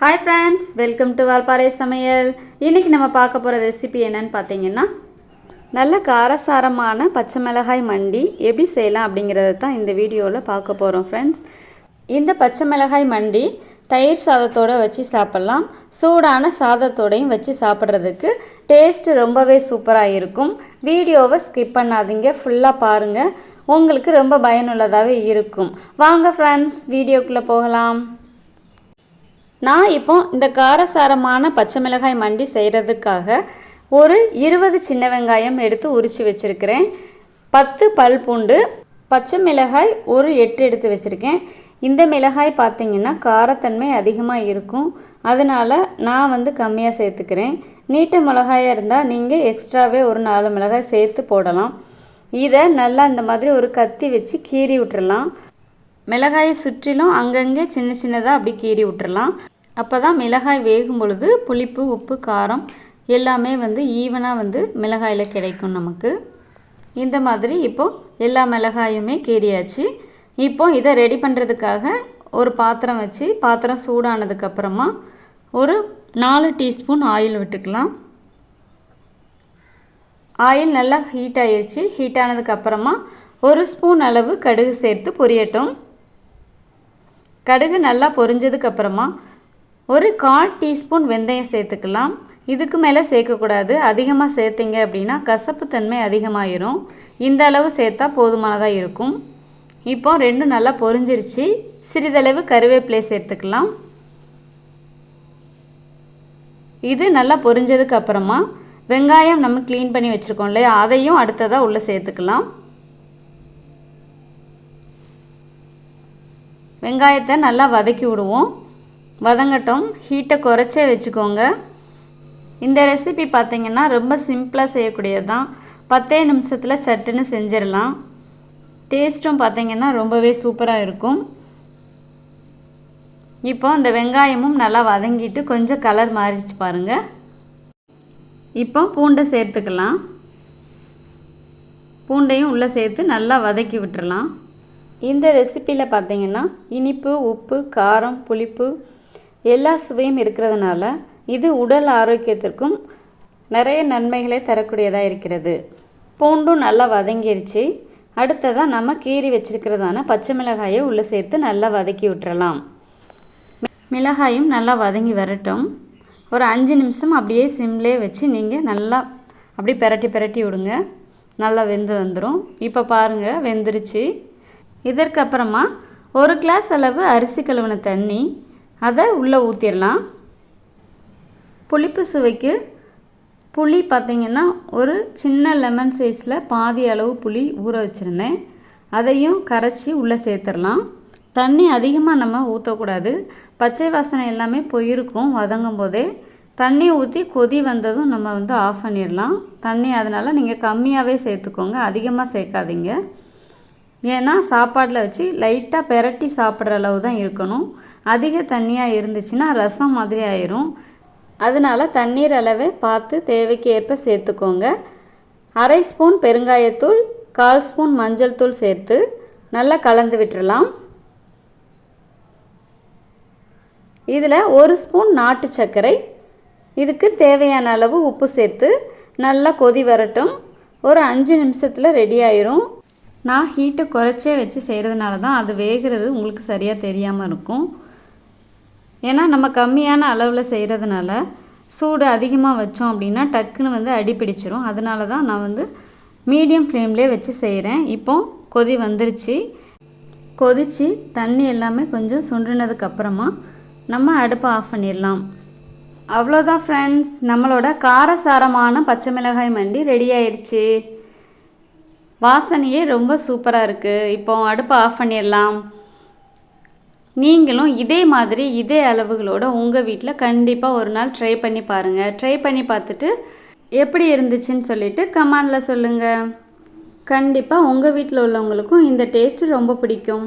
Hi friends welcome to Valparai சமையல் இன்றைக்கி நம்ம பார்க்க போகிற ரெசிபி என்னன்னு பார்த்தீங்கன்னா நல்ல காரசாரமான பச்சை மிளகாய் மண்டி எப்படி செய்யலாம் அப்படிங்கிறத தான் இந்த வீடியோவில் பார்க்க போகிறோம் ஃப்ரெண்ட்ஸ் இந்த பச்சை மிளகாய் மண்டி தயிர் சாதத்தோடு வச்சு சாப்பிட்லாம். சூடான சாதத்தோடையும் வச்சு சாப்பிட்றதுக்கு டேஸ்ட்டு ரொம்பவே சூப்பராக இருக்கும். வீடியோவை ஸ்கிப் பண்ணாதீங்க. ஃபுல்லாக பாருங்கள் உங்களுக்கு ரொம்ப பயனுள்ளதாகவே இருக்கும். வாங்க ஃப்ரெண்ட்ஸ் வீடியோக்குள்ளே போகலாம். நான் இப்போ இந்த காரசாரமான பச்சை மிளகாய் மண்டி செய்கிறதுக்காக ஒரு இருபது சின்ன வெங்காயம் எடுத்து உரித்து வச்சுருக்கிறேன். பத்து பல் பூண்டு பச்சை மிளகாய் ஒரு எட்டு எடுத்து வச்சுருக்கேன். இந்த மிளகாய் பார்த்திங்கன்னா காரத்தன்மை அதிகமாக இருக்கும். அதனால் நான் வந்து கம்மியாக சேர்த்துக்கிறேன். நீட்ட மிளகாயாக இருந்தால் நீங்கள் எக்ஸ்ட்ராவே ஒரு நாலு மிளகாய் சேர்த்து போடலாம். இதை நல்லா இந்த மாதிரி ஒரு கத்தி வச்சு கீறி விட்டுறலாம். மிளகாயை சுற்றிலும் அங்கங்கே சின்ன சின்னதாக அப்படி கீறி விட்டுறலாம். அப்போ தான் மிளகாய் வேகும் பொழுது புளிப்பு உப்பு காரம் எல்லாமே வந்து ஈவனாக வந்து மிளகாயில் கிடைக்கும் நமக்கு. இந்த மாதிரி இப்போது எல்லா மிளகாயுமே கீறியாச்சு. இப்போ இதை ரெடி பண்ணுறதுக்காக ஒரு பாத்திரம் வச்சு பாத்திரம் சூடானதுக்கப்புறமா ஒரு நாலு டீஸ்பூன் ஆயில் விட்டுக்கலாம். ஆயில் நல்லா ஹீட் ஆயிடுச்சு ஹீட் ஆனதுக்கப்புறமா ஒரு ஸ்பூன் அளவு கடுகு சேர்த்து பொரியட்டும். கடுகு நல்லா பொரிஞ்சதுக்கப்புறமா ஒரு கால் டீஸ்பூன் வெந்தயம் சேர்த்துக்கலாம். இதுக்கு மேலே சேர்க்கக்கூடாது. அதிகமாக சேர்த்திங்க அப்படின்னா கசப்புத்தன்மை அதிகமாகிரும் இந்த அளவு சேர்த்தா போதுமானதாக இருக்கும். இப்போ ரெண்டும் நல்லா பொரிஞ்சிருச்சு. சிறிதளவு கருவேப்பிலை சேர்த்துக்கலாம். இது நல்லா பொரிஞ்சதுக்கு அப்புறமா வெங்காயம் நம்ம க்ளீன் பண்ணி வச்சுருக்கோம் இல்லையா? அதையும் அடுத்ததாக உள்ளே சேர்த்துக்கலாம். வெங்காயத்தை நல்லா வதக்கி விடுவோம். வதங்கட்டும். ஹீட்டை குறைச்சே வச்சுக்கோங்க. இந்த ரெசிபி பார்த்திங்கன்னா ரொம்ப சிம்பிளாக செய்யக்கூடியது தான் பத்தே நிமிஷத்தில் சட்டுன்னு செஞ்சிடலாம். டேஸ்ட்டும் பார்த்திங்கன்னா ரொம்பவே சூப்பராக இருக்கும். இப்போ அந்த வெங்காயமும் நல்லா வதங்கிட்டு கொஞ்சம் கலர் மாறிச்சு பாருங்கள் இப்போ பூண்டை சேர்த்துக்கலாம். பூண்டையும் உள்ளே சேர்த்து நல்லா வதக்கி விட்டுறலாம். இந்த ரெசிப்பியில் பார்த்தீங்கன்னா இனிப்பு உப்பு காரம் புளிப்பு எல்லா சுவையும் இருக்கிறதுனால இது உடல் ஆரோக்கியத்திற்கும் நிறைய நன்மைகளை தரக்கூடியதாக இருக்கிறது. பூண்டும் நல்லா வதங்கிருச்சு. அடுத்ததாக நம்ம கீறி வச்சுருக்கிறதான பச்சை மிளகாயை உள்ளே சேர்த்து நல்லா வதக்கி விட்டுறலாம். மிளகாயும் நல்லா வதங்கி வரட்டும். ஒரு அஞ்சு நிமிஷம் அப்படியே சிம்லே வச்சு நீங்கள் நல்லா அப்படியே பெரட்டி பெரட்டி விடுங்க. நல்லா வெந்து வந்துடும் இப்போ பாருங்கள் வெந்துருச்சு. இதற்கப்புறமா ஒரு கிளாஸ் அளவு அரிசி கழுவின தண்ணி அதை உள்ளே ஊற்றிடலாம் புளிப்பு சுவைக்கு புளி பார்த்திங்கன்னா ஒரு சின்ன லெமன் சைஸில் பாதி அளவு புளி ஊற வச்சுருந்தேன். அதையும் கரைச்சி உள்ளே சேர்த்துடலாம் தண்ணி அதிகமாக நம்ம ஊற்றக்கூடாது பச்சை வாசனை எல்லாமே போயிருக்கும் வதங்கும் போதே தண்ணி ஊற்றி கொதி வந்ததும் நம்ம வந்து ஆஃப் பண்ணிடலாம் தண்ணி அதனால் நீங்கள் கம்மியாகவே சேர்த்துக்கோங்க. அதிகமாக சேர்க்காதீங்க. ஏன்னா சாப்பாட்டில் வச்சு லைட்டாக பெரட்டி சாப்பிட்ற அளவு தான் இருக்கணும். அதிக தண்ணியாக இருந்துச்சுன்னா ரசம் மாதிரி ஆயிரும். அதனால் தண்ணீர் அளவை பார்த்து தேவைக்கு ஏற்ப சேர்த்துக்கோங்க. அரை ஸ்பூன் பெருங்காயத்தூள் கால் ஸ்பூன் மஞ்சள் தூள் சேர்த்து நல்லா கலந்து விட்டுடலாம் இதில் ஒரு ஸ்பூன் நாட்டு சர்க்கரை இதுக்கு தேவையான அளவு உப்பு சேர்த்து நல்லா கொதி வரட்டும். ஒரு அஞ்சு நிமிஷத்தில் ரெடி ஆயிரும். நான் ஹீட்டை குறைச்சே வச்சு செய்கிறதுனால தான் அது வேகிறது உங்களுக்கு சரியாக தெரியாமல் இருக்கும். ஏன்னா நம்ம கம்மியான அளவில் செய்கிறதுனால சூடு அதிகமாக வச்சோம் அப்படின்னா டக்குன்னு வந்து அடி பிடிச்சிரும். அதனால தான் நான் வந்து மீடியம் ஃப்ளேம்லேயே வச்சு செய்கிறேன் இப்போ கொதி வந்துருச்சு. கொதித்து தண்ணி எல்லாமே கொஞ்சம் சுண்டுனதுக்கப்புறமா நம்ம அடுப்பை ஆஃப் பண்ணிடலாம். அவ்வளோதான் ஃப்ரெண்ட்ஸ் நம்மளோட காரசாரமான பச்சை மிளகாய் மண்டி ரெடி ஆயிடுச்சு வாசனையே ரொம்ப சூப்பராக இருக்குது இப்போ அடுப்பை ஆஃப் பண்ணிடலாம். நீங்களும் இதே மாதிரி இதே அளவுகளோட உங்கள் வீட்டில் கண்டிப்பாக ஒரு நாள் ட்ரை பண்ணி பாருங்கள் ட்ரை பண்ணி பார்த்துட்டு எப்படி இருந்துச்சுன்னு சொல்லிவிட்டு கமெண்டில் சொல்லுங்கள் கண்டிப்பாக உங்கள் வீட்டில் உள்ளவங்களுக்கும் இந்த டேஸ்ட்டு ரொம்ப பிடிக்கும்.